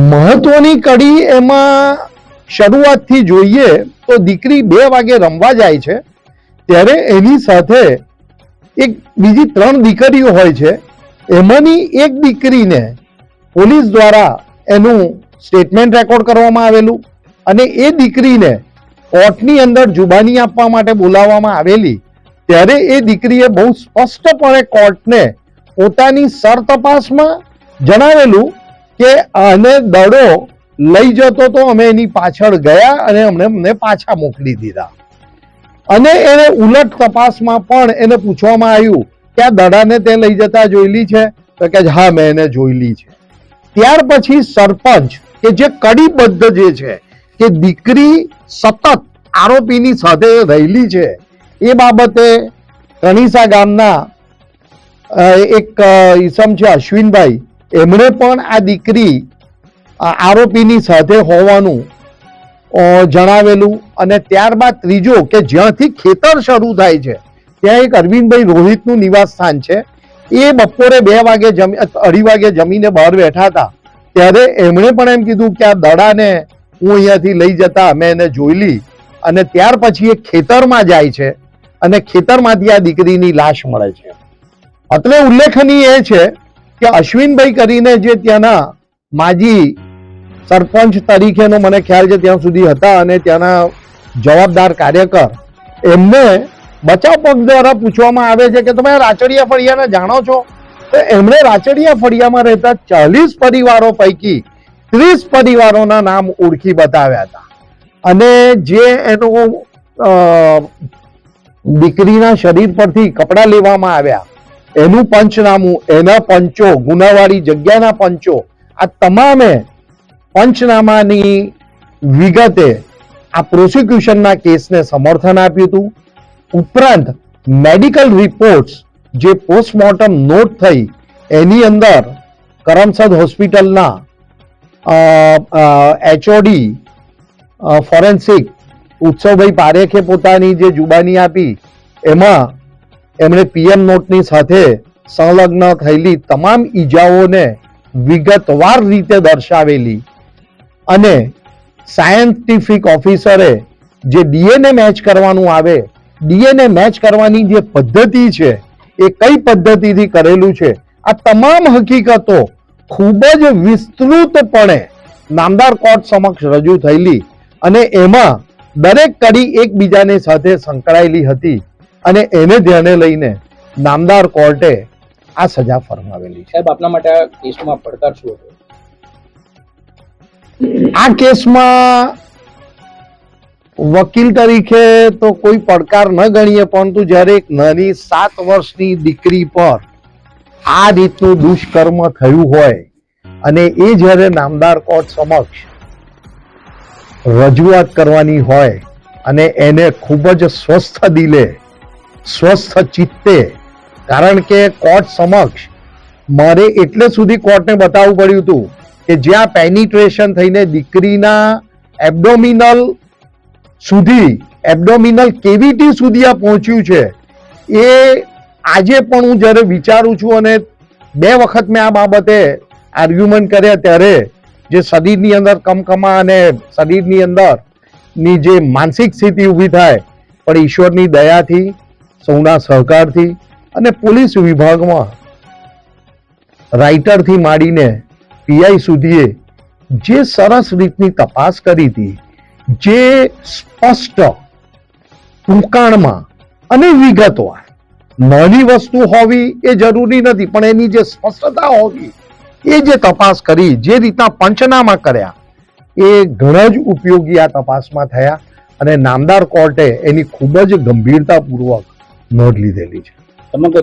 મહત્વની કડી એમાં શરૂઆતથી જોઈએ તો દીકરી બે વાગે રમવા જાય છે, ત્યારે એની સાથે એક બીજી ત્રણ દીકરીઓ હોય છે. એમાંની એક દીકરીને પોલીસ દ્વારા એનું સ્ટેટમેન્ટ રેકોર્ડ કરવામાં આવેલું અને એ દીકરીને કોર્ટની અંદર જુબાની આપવા માટે બોલાવવામાં આવેલી. ત્યારે એ દીકરીએ બહુ સ્પષ્ટપણે કોર્ટને પોતાની સર તપાસમાં જણાવેલું કે આને દડો લઈ જતો તો અમે એની પાછળ ગયા અને અમને અમને પાછા મોકલી દીધા. અને એને ઉલટ તપાસમાં પણ એને પૂછવામાં આવ્યું કે આ દડાને તે લઈ જતા જોયેલી છે? તો કે હા, મેં એને જોયેલી છે. ત્યાર પછી સરપંચ કે જે કડીબદ્ધ જે છે, કે દીકરી સતત આરોપીની સાથે રહેલી છે, એ બાબતે કણીસા ગામના એક ઈસમ છે, અશ્વિનભાઈ એમણે પણ આ દીકરી આરોપીની સાથે હોવાનું જણાવેલું અને ત્યારબાદ ત્રીજો કે જ્યાંથી ખેતર શરૂ થાય છે, ત્યાં એક અરવિંદભાઈ રોહિતનું નિવાસ સ્થાન છે. એ બપોરે બે વાગે અઢી વાગે જમીને બહાર બેઠા હતા. ત્યારે એમણે પણ એમ કીધું કે આ દડાને હું અહીંયાથી લઈ જતા મેં એને જોઈલી અને ત્યાર પછી એ ખેતરમાં જાય છે અને ખેતરમાંથી આ દીકરીની લાશ મળે છે. એટલે ઉલ્લેખનીય એ છે કે અશ્વિનભાઈ કરીને જે ત્યાંના માજી સરપંચ તરીકેનો મને ખ્યાલ છે ત્યાં સુધી હતા અને ત્યાંના જવાબદાર કાર્યકર, એમને બચાવ પક્ષ દ્વારા પૂછવામાં આવે છે કે તમે રાચડિયા ફળિયાને જાણો છો? તો એમણે રાચડિયા ફળિયામાં રહેતા ચાલીસ પરિવારો પૈકી ત્રીસ પરિવારોના નામ ઓળખી બતાવ્યા હતા. અને જે એનું દીકરીના શરીર પરથી કપડાં લેવામાં આવ્યા એનું પંચનામું, એના પંચો, ગુનાવાળી જગ્યાના પંચો, આ તમામે પંચનામાની વિગતે આ પ્રોસિક્યુશનના કેસને સમર્થન આપ્યું હતું. ઉપરાંત મેડિકલ રિપોર્ટ્સ જે પોસ્ટમોર્ટમ નોટ થઈ, એની અંદર કરમસદ હોસ્પિટલના એચઓડી ફોરેન્સિક ઉત્સવભાઈ પારેખે પોતાની જે જુબાની આપી, એમાં એમણે પીએમ નોટની સાથે સંલગ્ન થયેલી તમામ ઈજાઓને વિગતવાર રીતે દર્શાવેલી અને સાયન્ટિફિક ઓફિસરે જે ડીએનએ મેચ કરવાનું આવે, ડીએનએ મેચ કરવાની જે પદ્ધતિ છે, એ કઈ પદ્ધતિથી કરેલું છે, આ તમામ હકીકતો ખૂબ જ વિસ્તૃતપણે નામદાર કોર્ટ સમક્ષ રજૂ થયેલી અને એમાં દરેક કડી એકબીજાની સાથે સંકળાયેલી હતી. અને એને ધ્યાને લઈને નામદાર કોર્ટે આ સજા ફરમાવેલી છે. સાહેબ આપના માટે આ કેસમાં પડકાર શું હતો? આ કેસમાં વકીલ તરીકે તો કોઈ પડકાર ન ગણીએ પરંતુ જ્યારે એક નાની સાત વર્ષની દીકરી પર આ રીતનું દુષ્કર્મ થયું હોય અને એ જ્યારે નામદાર કોર્ટ સમક્ષ રજૂઆત કરવાની હોય અને એને ખૂબ જ સ્વસ્થ દિલે સ્વસ્થ ચિત્તે. કારણ કે કોર્ટ સમક્ષ મારે એટલે સુધી કોર્ટને બતાવવું પડ્યું હતું કે જ્યાં પેનિટ્રેશન થઈને દીકરીના એબડોમિનલ સુધી, એબડોમિનલ કેવિટી સુધી આ પહોંચ્યું છે, એ આજે પણ હું જ્યારે વિચારું છું અને બે વખત મેં આ બાબતે આર્ગ્યુમેન્ટ કર્યા ત્યારે જે શરીરની અંદર કમકમા અને શરીરની અંદરની જે માનસિક સ્થિતિ ઊભી થાય, પણ ઈશ્વરની દયાથી સૌના સહકારથી અને પોલીસ વિભાગમાં રાઇટરથી માંડીને પીઆઈ સુધીએ જે સરસ રીતની તપાસ કરી હતી, જે સ્પષ્ટ ટૂંકાણમાં અને વિગતવાર નાની વસ્તુ હોવી એ જરૂરી નથી, પણ એની જે સ્પષ્ટતા હોવી, એ જે તપાસ કરી, જે રીતના પંચનામા કર્યા, એ ઘણા જ ઉપયોગી આ તપાસમાં થયા અને નામદાર કોર્ટે એની ખૂબ જ ગંભીરતાપૂર્વક નોંધ લીધેલી છે. સમગ્ર